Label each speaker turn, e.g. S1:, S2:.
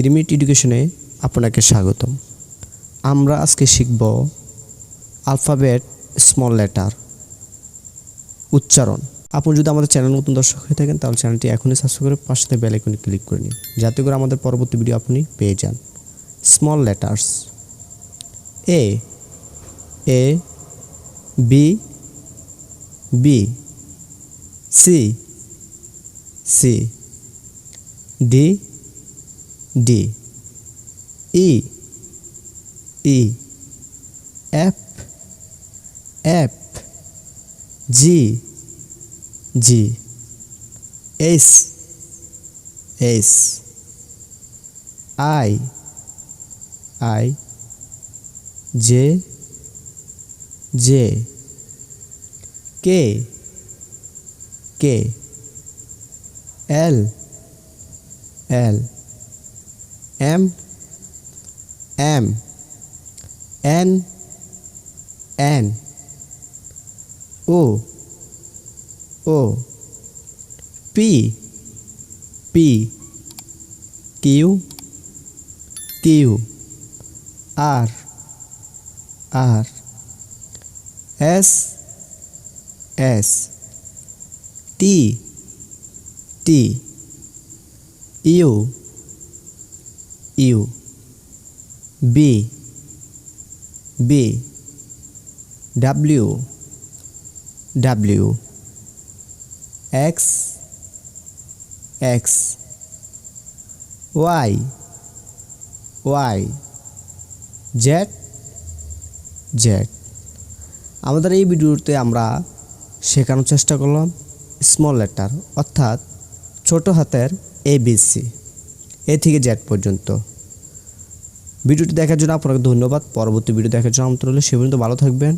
S1: Three minute এডুকেশনে আপনাকে স্বাগতম। আমরা আজকে শিখব আলফাবেট স্মল লেটার, উচ্চারণ। আপনি যদি আমাদের চ্যানেল নতুন দর্শক হয়ে থাকেন, তাহলে চ্যানেলটি এখনই সাবস্ক্রাইব করে পাশে বেল আইকনে ক্লিক করে নিন, যাতে করে আমাদের পরবর্তী ভিডিও আপনি পেয়ে যান। Small letters A A B B C C D D E E F F G G S S I I J J K K L L M M N N O O P P Q Q R R S S T T U. U, V V, W W, X X, Y Y, Z Z. আমাদের এই ভিডিওতে আমরা শেখানোর চেষ্টা করলাম small letter, অর্থাৎ ছোট হাতের এ বিসি এ থেকে জেড পর্যন্ত। ভিডিওটি দেখার জন্য আপনাকে ধন্যবাদ। পরবর্তী ভিডিও দেখার জন্য আমন্ত্রণ হলে সে পর্যন্ত ভালো থাকবেন।